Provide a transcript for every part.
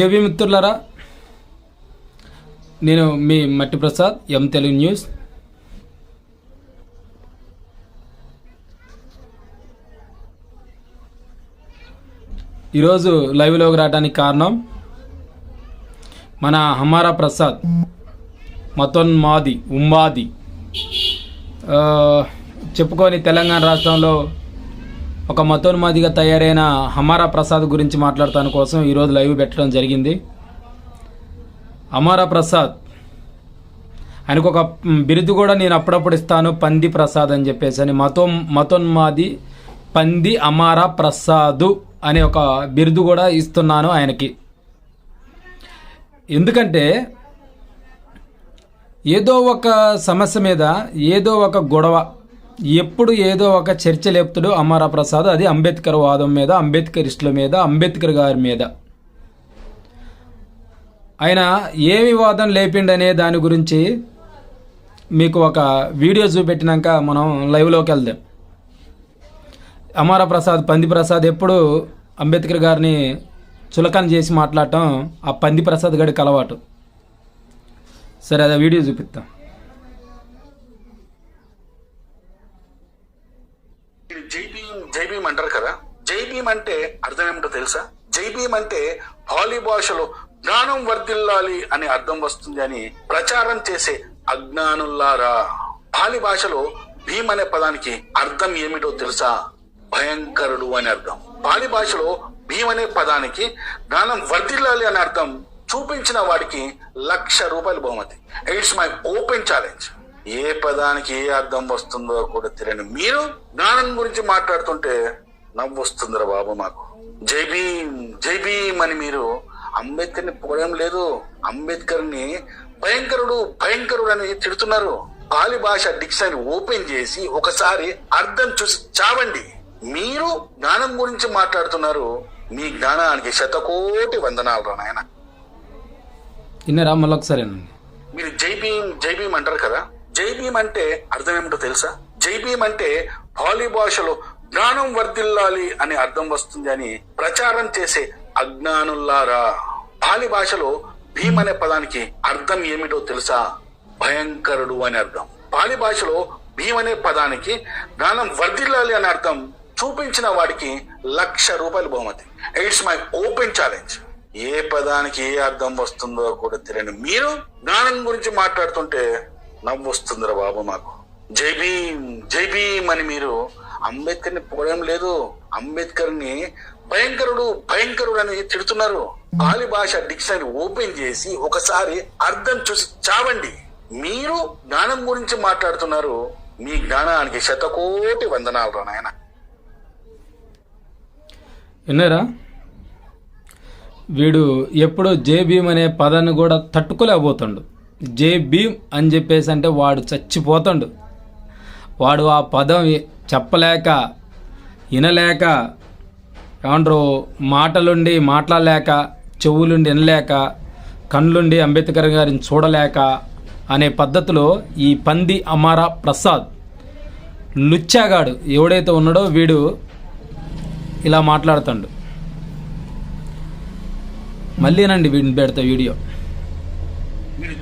JB మిత్రులారా నేను మీ మట్టి ప్రసాద్ ఎం తెలుగు న్యూస్. ఈరోజు లైవ్లోకి రావడానికి కారణం మన హమారా ప్రసాద్ మతోన్మాది ఉమ్మాది. చెప్పుకొని తెలంగాణ రాష్ట్రంలో ఒక మతోన్మాదిగా తయారైన హమారా ప్రసాద్ గురించి మాట్లాడతాను కోసం ఈరోజు లైవ్ పెట్టడం జరిగింది. అమారా ప్రసాద్ ఆయనకు ఒక బిరుదు కూడా నేను అప్పుడప్పుడు ఇస్తాను పంది ప్రసాద్ అని చెప్పేసి అని. మతో మతోన్మాది పంది అమారా ప్రసాదు అనే ఒక బిరుదు కూడా ఇస్తున్నాను ఆయనకి. ఎందుకంటే ఏదో ఒక సమస్య మీద ఏదో ఒక గొడవ ఎప్పుడు ఏదో ఒక చర్చ లేపుతాడు అమారా ప్రసాద్ అది అంబేద్కర్ వాదం మీద అంబేద్కరిస్టుల మీద అంబేద్కర్ గారి మీద. ఆయన ఏ వివాదం లేపిండనే దాని గురించి మీకు ఒక వీడియో చూపెట్టినాక మనం లైవ్లోకి వెళ్దాం. అమారా ప్రసాద్ పంది ప్రసాద్ ఎప్పుడు అంబేద్కర్ గారిని చులకన చేసి మాట్లాడటం ఆ పంది ప్రసాద్ గడికి అలవాటు. సరే అదే వీడియో చూపిస్తాం మీరు జై భీమ్ జై భీమ్ అంటారు కదా జై భీమ్ అంటే అర్థం ఏమిటో తెలుసా? జై భీమ్ అంటే పాలీ భాషలో జ్ఞానం వర్ధిల్లాలి అనే అర్థం వస్తుంది అని ప్రచారం చేసే అజ్ఞానుల్లారా. పాలి భాషలో భీమ్ అనే పదానికి అర్థం ఏమిటో తెలుసా? భయంకరుడు అని అర్థం. పాలి భాషలో భీమ్ అనే పదానికి జ్ఞానం వర్ధిల్లాలి అని అర్థం చూపించిన వాడికి లక్ష రూపాయలు బహుమతి. It's my open challenge. ఏ పదానికి ఏ అర్థం వస్తుందో కూడా తెలియని మీరు జ్ఞానం గురించి మాట్లాడుతుంటే నవ్వు వస్తుందిరా బాబు మాకు. జై భీమ్ జై భీమ్ అని మీరు అంబేద్కర్ని పోవడం లేదు. అంబేద్కర్ని భయంకరుడు భయంకరుడు అని తిడుతున్నారు. పాలి భాష డిక్షనరీ ఓపెన్ చేసి ఒకసారి అర్థం చూసి చావండి. మీరు జ్ఞానం గురించి మాట్లాడుతున్నారు. మీ జ్ఞానానికి శతకోటి వందనాలు నాయన. విన్నారా? మళ్ళీ ఒకసారి వినండి. మీరు జై భీమ్ జై భీమ్ అంటారు కదా? జై భీమ్ అంటే అర్థం ఏమిటో తెలుసా? జై భీమ్ అంటే పాలీ భాషలో జ్ఞానం వర్ధిల్లాలి అని అర్థం వస్తుంది అని ప్రచారం చేసే అజ్ఞానుల్లారా. పాలి భాషలో భీమ్ అనే పదానికి అర్థం ఏమిటో తెలుసా? భయంకరుడు అని అర్థం. పాలి భాషలో భీమ్ అనే పదానికి జ్ఞానం వర్ధిల్లాలి అని అర్థం చూపించిన వాడికి లక్ష రూపాయలు బహుమతి. It's my open challenge. ఏ పదానికి ఏ అర్థం వస్తుందో కూడా తెలియని మీరు జ్ఞానం గురించి మాట్లాడుతుంటే నవ్వు వస్తుందిరా బాబు మాకు. జై భీమ్ జై భీమ్ అని మీరు అంబేద్కర్ని పోవడం లేదు. అంబేద్కర్ని భయంకరుడు భయంకరుడు అని తిడుతున్నారు. పాలి భాష డిక్షనరీ ఓపెన్ చేసి ఒకసారి అర్థం చూసి చావండి. మీరు జ్ఞానం గురించి మాట్లాడుతున్నారు. మీ జ్ఞానానికి శతకోటి వందనాలు రా నాయన. విన్నారా? వీడు ఎప్పుడు జే భీమ్ అనే పదాన్ని కూడా తట్టుకోలేకపోతుండు. జే భీమ్ అని చెప్పేసి అంటే వాడు చచ్చిపోతుండు. వాడు ఆ పదం చెప్పలేక వినలేక ఏమంటారు మాటలుండి మాట్లాడలేక చెవులుండి వినలేక కళ్ళుండి అంబేద్కర్ గారిని చూడలేక అనే పద్ధతిలో ఈ పంది అమారా ప్రసాద్ లుచ్చాగాడు. ఎవడైతే ఉన్నాడో వీడు ఇలా మాట్లాడుతాడు. మళ్ళీనండి వీడిని పెడతా వీడియో. మీరు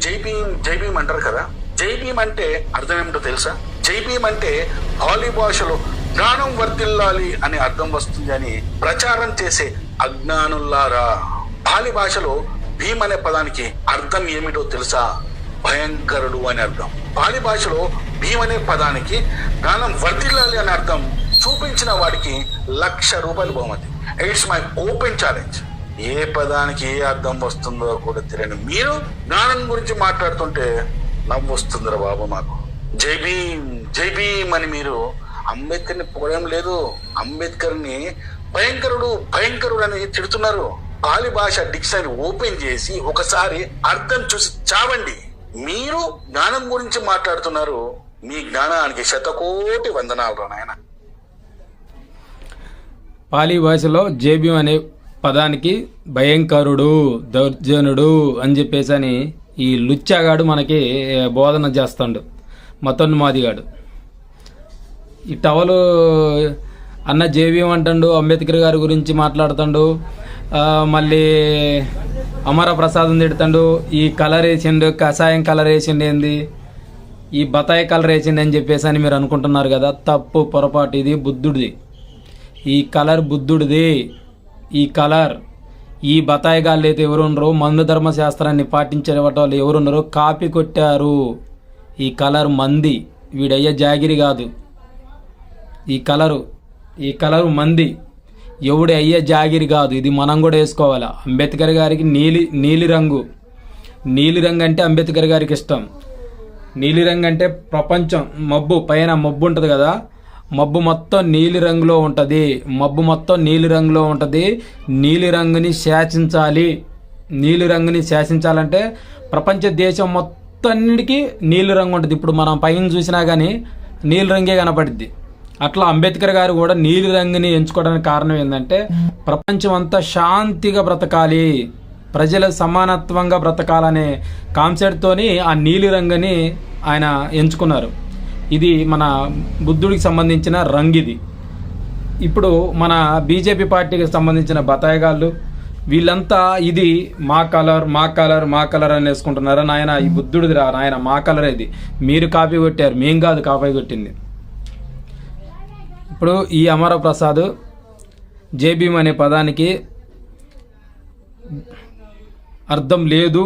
జై భీమ్ అంటారు కదా? జైపీఎం అంటే అర్థం ఏమిటో తెలుసా? జై భీమ్ అంటే పాలీ భాషలో జ్ఞానం వర్ధిల్లాలి అని అర్థం వస్తుంది అని ప్రచారం చేసే అజ్ఞానుల్లారా. పాలి భాషలో భీమ్ అనే పదానికి అర్థం ఏమిటో తెలుసా? భయంకరుడు అని అర్థం. పాలి భాషలో భీమ్ అనే పదానికి జ్ఞానం వర్ధిల్లాలి అని అర్థం చూపించిన వాడికి లక్ష రూపాయలు బహుమతి. It's my open challenge. ఏ పదానికి ఏ అర్థం వస్తుందో కూడా తెలియని మీరు జ్ఞానం గురించి మాట్లాడుతుంటే నవ్వు వస్తుందిరా బాబు మాకు. జై భీమ్ జై భీమ్ అని మీరు అంబేద్కర్ని పొగడం పోవడం లేదు. అంబేద్కర్ని భయంకరుడు భయంకరుడు అని తిడుతున్నారు. పాలి భాష డిక్షనరీ ఓపెన్ చేసి ఒకసారి అర్థం చూసి చావండి. మీరు జ్ఞానం గురించి మాట్లాడుతున్నారు. మీ జ్ఞానానికి శతకోటి వందనాలు నాయన. పాలి భాషలో జేబీ అనే పదానికి భయంకరుడు దౌర్జనుడు అని చెప్పేసి అని ఈ లుచ్చాగాడు మనకి బోధన చేస్తాడు. మతోన్మాదిగాడు. ఈ టవలు అన్న జేబీఎం అంటాడు అంబేద్కర్ గారి గురించి మాట్లాడుతాడు మళ్ళీ అమర ప్రసాదం తిడుతాడు ఈ కలర్ వేసిండు కషాయం కలర్ వేసిండు ఏంది ఈ బతాయి కలర్ వేసిండు అని చెప్పేసి అని మీరు అనుకుంటున్నారు కదా తప్పు పొరపాటు ఇది బుద్ధుడిది. ఈ కలర్ బుద్ధుడిది ఈ కలర్ ఈ బతాయి గాళ్ళు అయితే ఎవరున్నారు మందు ధర్మశాస్త్రాన్ని పాటించే వాళ్ళు ఎవరున్నారు కాపీ కొట్టారు. ఈ కలర్ మంది వీడయ్యే జాగిరి కాదు. ఈ కలరు ఈ కలరు మంది ఎవడు అయ్యే జాగిరి కాదు. ఇది మనం కూడా వేసుకోవాలా? అంబేద్కర్ గారికి నీలి నీలిరంగు. నీలిరంగు అంటే అంబేద్కర్ గారికి ఇష్టం. నీలిరంగు అంటే ప్రపంచం మబ్బు పైన మబ్బు ఉంటుంది కదా? మబ్బు మొత్తం నీలిరంగులో ఉంటుంది. మబ్బు మొత్తం నీలి రంగులో ఉంటుంది. నీలిరంగుని శాసించాలి. నీలి రంగుని శాసించాలంటే ప్రపంచ దేశం మొత్తం మొత్తానికి నీలి రంగు ఉంటుంది. ఇప్పుడు మనం పైన చూసినా కానీ నీలి రంగే కనపడుద్ది. అట్లా అంబేద్కర్ గారు కూడా నీలి రంగుని ఎంచుకోవడానికి కారణం ఏంటంటే ప్రపంచం అంతా శాంతిగా బ్రతకాలి. ప్రజల సమానత్వంగా బ్రతకాలనే కాన్సెప్ట్తోని ఆ నీలి రంగుని ఆయన ఎంచుకున్నారు. ఇది మన బుద్ధుడికి సంబంధించిన రంగు ఇది ఇప్పుడు మన బీజేపీ పార్టీకి సంబంధించిన బతాయిగాళ్ళు వీళ్ళంతా ఇది మా కలర్ మా కలర్ మా కలర్ అని వేసుకుంటున్నారు? నాయన ఈ బుద్ధుడిది రా నాయన మా కలర్ ఇది. మీరు కాపీ కొట్టారు మేం కాదు కాపీ కొట్టింది. ఇప్పుడు ఈ అమర ప్రసాద్ జేబీఎం అనే పదానికి అర్థం లేదు.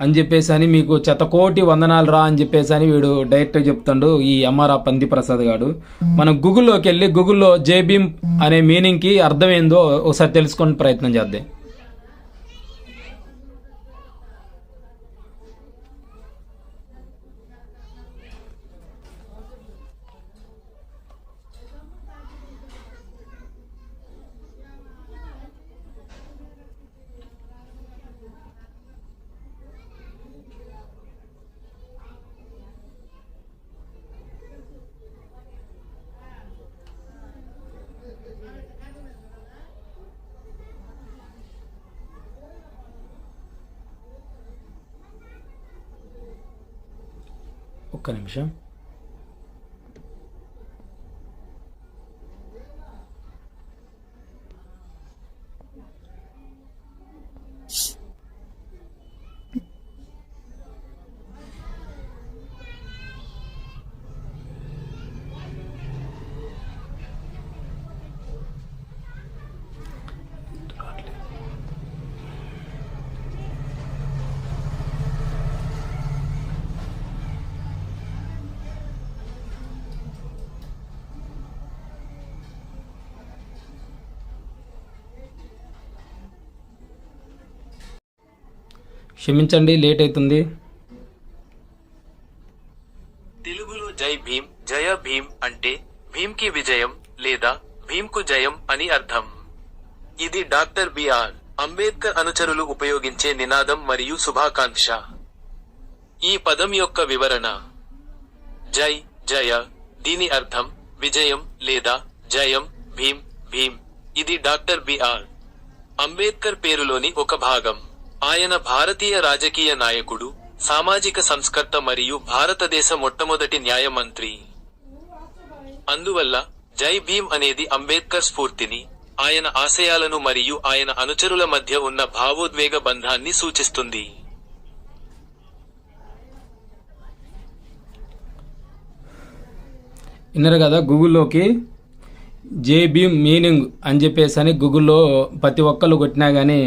అని చెప్పేసి అని మీకు చెత్తకోటి వందనాలు రా అని చెప్పేసి అని వీడు డైరెక్ట్ చెప్తాడు ఈ ఎంఆర్ఆ పంది ప్రసాద్ గాడు. మనం గూగుల్లోకి వెళ్ళి గూగుల్లో జేబీమ్ అనే మీనింగ్కి అర్థమైందో ఒకసారి తెలుసుకొని ప్రయత్నం చేద్దాం. o క్షమించండి లేట్ అవుతుంది. తెలుగులో జై భీమ్ జయ భీమ్ అంటే భీమ్కి విజయం లేదా భీమ్కు జయం అని అర్థం. ఇది డాక్టర్ బిఆర్ అంబేద్కర్ అనుచరులు ఉపయోగించే నినాదం మరియు శుభాకాంక్ష. ఈ పదం యొక్క వివరణ. జై జయ దీని అర్థం విజయం లేదా జయం భీమ్ భీమ్. ఇది డాక్టర్ బిఆర్ అంబేద్కర్ పేరులోని ఒక భాగం. ఆయన భారతీయ రాజకీయ నాయకుడు సామాజిక సంస్కర్త మరియు భారతదేశ మొట్టమొదటి న్యాయమంత్రి. అందువల్ల జై భీమ్ అనేది అంబేద్కర్ స్ఫూర్తిని ఆయన ఆశయాలను మరియు ఆయన అనుచరుల మధ్య ఉన్న భావోద్వేగ బంధాన్ని సూచిస్తుంది. విన్నారు కదా గూగుల్లోకి? జేబీఎం మీనింగ్ అని చెప్పేసి అని గూగుల్లో ప్రతి ఒక్కళ్ళు కొట్టినా కానీ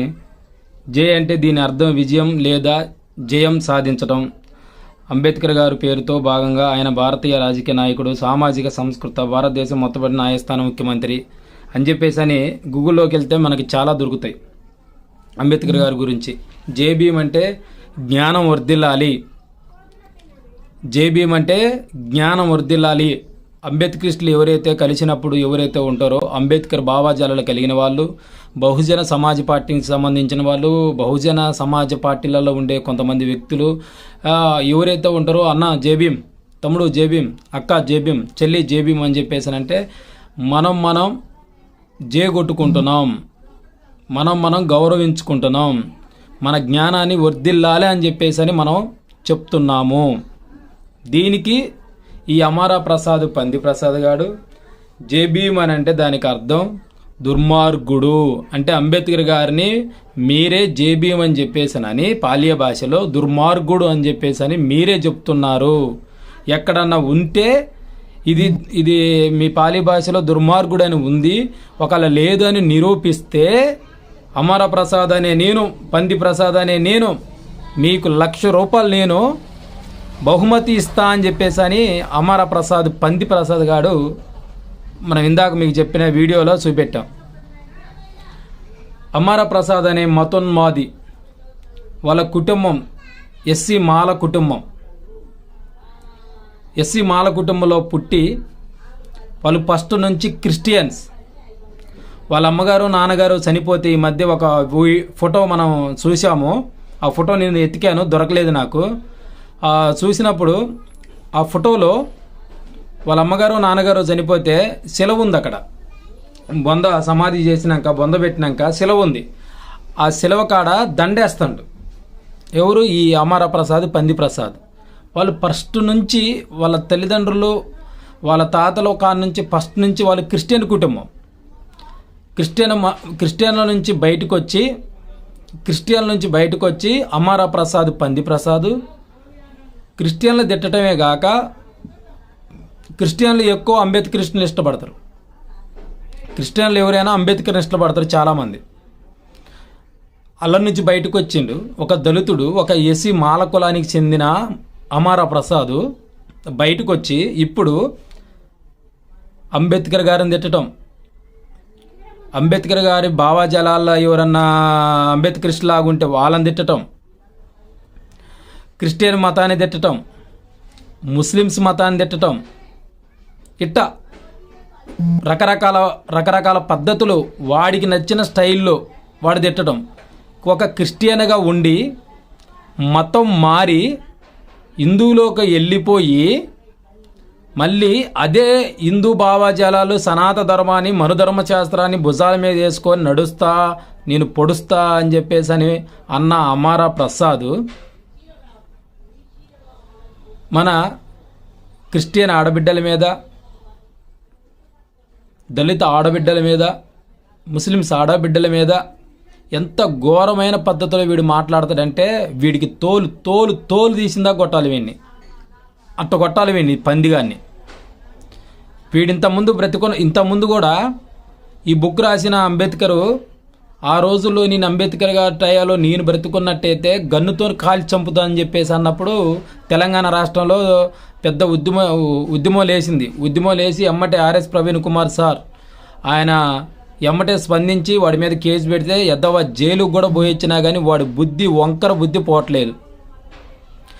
జే అంటే దీని అర్థం విజయం లేదా జయం సాధించడం అంబేద్కర్ గారి పేరుతో భాగంగా ఆయన భారతీయ రాజకీయ నాయకుడు సామాజిక సంస్కృత భారతదేశం మొత్తపడి న్యాయస్థాన ముఖ్యమంత్రి అని చెప్పేసి అని గూగుల్లోకి వెళ్తే మనకి చాలా దొరుకుతాయి అంబేద్కర్ గారి గురించి. జేబీఎం అంటే జ్ఞానం వర్ధిల్లాలి. జేబీఎం అంటే జ్ఞానం వర్ధిల్లాలి. అంబేద్కరిస్టులు ఎవరైతే కలిసినప్పుడు ఎవరైతే ఉంటారో అంబేద్కర్ భావాజాలలో కలిగిన వాళ్ళు బహుజన సమాజ్ పార్టీకి సంబంధించిన వాళ్ళు బహుజన సమాజ పార్టీలలో ఉండే కొంతమంది వ్యక్తులు ఎవరైతే ఉంటారో అన్న జేబీం తమ్ముడు జేబీం అక్క జేబీం చెల్లి జేబీం అని చెప్పేసానంటే మనం మనం జేగొట్టుకుంటున్నాం. మనం మనం గౌరవించుకుంటున్నాం. మన జ్ఞానాన్ని వర్ధిల్లాలి అని చెప్పేసి అని మనం చెప్తున్నాము. దీనికి ఈ అమారా ప్రసాద్ పంది ప్రసాద్ గాడు జేబీఎం అని అంటే దానికి అర్థం దుర్మార్గుడు. అంటే అంబేద్కర్ గారిని మీరే జేబీఎం అని చెప్పేసానని పాలియ భాషలో దుర్మార్గుడు అని చెప్పేసని మీరే చెప్తున్నారు. ఎక్కడన్నా ఉంటే ఇది ఇది మీ పాలి భాషలో దుర్మార్గుడు అని ఉంది ఒకవేళ లేదు అని నిరూపిస్తే అమర ప్రసాద్ అనే నేను పంది ప్రసాద్ అనే నేను మీకు లక్ష రూపాయలు నేను బహుమతి ఇస్తా అని చెప్పేసి అని అమర ప్రసాద్ పంది ప్రసాద్ గారు మనం ఇందాక మీకు చెప్పిన వీడియోలో చూపెట్టాం. అమర ప్రసాద్ అనే మతోన్మాది వాళ్ళ కుటుంబం ఎస్సీ మాల కుటుంబం. ఎస్సీ మాల కుటుంబంలో పుట్టి వాళ్ళు ఫస్ట్ నుంచి క్రిస్టియన్స్. వాళ్ళ అమ్మగారు నాన్నగారు చనిపోతే ఈ మధ్య ఒక ఫోటో మనం చూసాము ఆ ఫోటో నేను ఎతికాను దొరకలేదు నాకు. చూసినప్పుడు ఆ ఫోటోలో వాళ్ళ అమ్మగారు నాన్నగారు చనిపోతే సెలవు ఉంది అక్కడ. బొంద సమాధి చేసినాక బొంద పెట్టినాక సెలవు ఉంది. ఆ సెలవు కాడ దండేస్తాడు. ఎవరు? ఈ అమర ప్రసాద్ పంది ప్రసాద్ వాళ్ళు ఫస్ట్ నుంచి వాళ్ళ తల్లిదండ్రులు వాళ్ళ తాతలు కాడ నుంచి ఫస్ట్ నుంచి వాళ్ళు క్రిస్టియన్ కుటుంబం. క్రిస్టియన్ క్రిస్టియన్ల నుంచి బయటకు వచ్చి క్రిస్టియన్ల నుంచి బయటకు వచ్చి అమర ప్రసాద్ పంది ప్రసాద్ క్రిస్టియన్లు తిట్టడమే కాక క్రిస్టియన్లు ఎక్కువ అంబేద్కరిస్టులు ఇష్టపడతారు. క్రిస్టియన్లు ఎవరైనా అంబేద్కర్ని ఇష్టపడతారు చాలామంది. అల్ల నుంచి బయటకు వచ్చిండు ఒక దళితుడు ఒక ఎస్సీ మాల కులానికి చెందిన అమారా ప్రసాద్ బయటకు వచ్చి ఇప్పుడు అంబేద్కర్ గారిని తిట్టడం అంబేద్కర్ గారి భావాజలాల్లో ఎవరన్నా అంబేద్కరిస్ట్ లాగుంటే వాళ్ళని తిట్టడం క్రిస్టియన్ మతాన్ని తిట్టడం ముస్లిమ్స్ మతాన్ని తిట్టడం ఇట్ట రకరకాల రకరకాల పద్ధతులు వాడికి నచ్చిన స్టైల్లో వాడు తిట్టడం. ఒక క్రిస్టియన్గా ఉండి మతం మారి హిందువులోకి వెళ్ళిపోయి మళ్ళీ అదే హిందూ భావజాలాలు సనాత ధర్మాన్ని మనుధర్మ శాస్త్రాన్ని భుజాల మీద వేసుకొని నడుస్తా నేను పొడుస్తా అని చెప్పేసి అని అన్న అమారా ప్రసాద్ మన క్రిస్టియన్ ఆడబిడ్డల మీద దళిత ఆడబిడ్డల మీద ముస్లిమ్స్ ఆడబిడ్డల మీద ఎంత ఘోరమైన పద్ధతిలో వీడు మాట్లాడతాడంటే వీడికి తోలు తోలు తోలు తీసిందా కొట్టాలి వీడిని. అట్ట కొట్టాలి వీడిని పందిగాన్ని. వీడు ఇంతకుముందు బ్రతికొన ఇంతకుముందు కూడా ఈ బుక్ రాసిన అంబేద్కరు ఆ రోజుల్లో నేను అంబేద్కర్ గారి టయాలో నేను బ్రతుకున్నట్టయితే గన్నుతో కాల్చి చంపుతా అని చెప్పేసి అన్నప్పుడు తెలంగాణ రాష్ట్రంలో పెద్ద ఉద్యమ ఉద్యమం లేచింది. ఉద్యమం లేచి ఎమ్మటే ఆర్ఎస్ ప్రవీణ్ కుమార్ సార్ ఆయన ఎమ్మటే స్పందించి వాడి మీద కేసు పెడితే ఎద్దవ జైలుకు కూడా పోయొచ్చినా కానీ వాడి బుద్ధి వంకర బుద్ధి పోవట్లేదు.